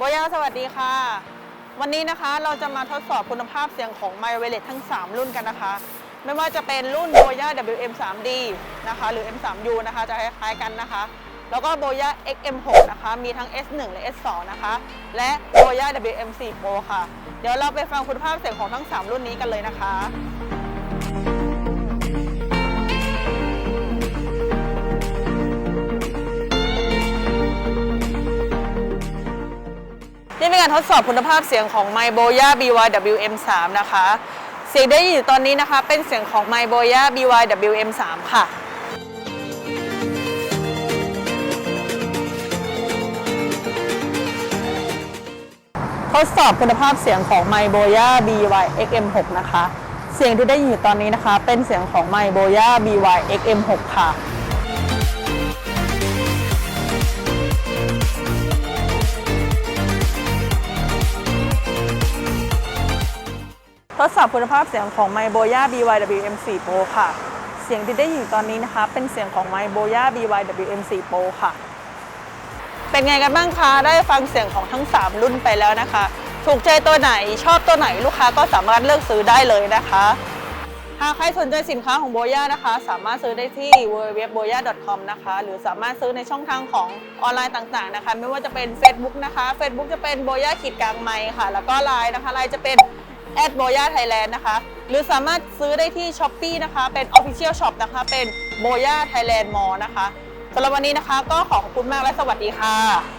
โบยาสวัสดีค่ะ วันนี้นะคะเราจะมาทดสอบคุณภาพเสียงของ m y w i r e l e s ทั้ง 3 รุ่นกันนะคะ ไม่ว่าจะเป็นรุ่น b o y a WM 3D นะคะ หรือ M3U นะคะ จะคล้ายๆกันนะคะ แล้วก็ b o y a XM6 นะคะ มีทั้ง S1 และ S2 นะคะ และ b o y a WM4 Pro ค่ะ เดี๋ยวเราไปฟังคุณภาพเสียงของทั้ง 3 รุ่นนี้กันเลยนะคะ นี่เป็นการทดสอบคุณภาพเสียงของ m y b o y a BYWM3 นะคะ เสียงได้ยินอยู่ตอนนี้นะคะเป็นเสียงของ m y b o y a BYWM3 ค่ะทดสอบคุณภาพเสียงของ m y b o y a BYXM6 นะคะ เสียงที่ได้ยินอยู่ตอนนี้นะคะ เป็นเสียงของ m y b o y a BYXM6 ค่ะ ทดสอบคุณภาพเสียงของ m y b o y a BYWM4 Pro ค่ะ เสียงที่ได้ยินอยู่ตอนนี้นะคะ เป็นเสียงของ m y b o y a BYWM4 Pro ค่ะ เป็นไงกันบ้างคะ ได้ฟังเสียงของทั้ง 3 รุ่นไปแล้วนะคะ ถูกใจตัวไหนชอบตัวไหนลูกค้าก็สามารถเลือกซื้อได้เลยนะคะ หากใครสนใจสินค้าของโบย่านะคะ สามารถซื้อได้ที่ www.boya.com นะคะ หรือสามารถซื้อในช่องทางของออนไลน์ต่างๆนะคะ ไม่ว่าจะเป็น Facebook นะคะ Facebook จะเป็นโบย่าขีดกลางไมค์ค่ะ แล้วก็ไลน์นะคะไลน์จะเป็น แอดโบย่าไทยแลนด์นะคะ หรือสามารถซื้อได้ที่ s h อ p e e นะคะ เป็น Official Shop นะคะ เป็นโบย่าไทยแลนด์มอนะคะสำหรับวันนี้นะคะ ก็ขอขอบคุณมากและสวัสดีค่ะ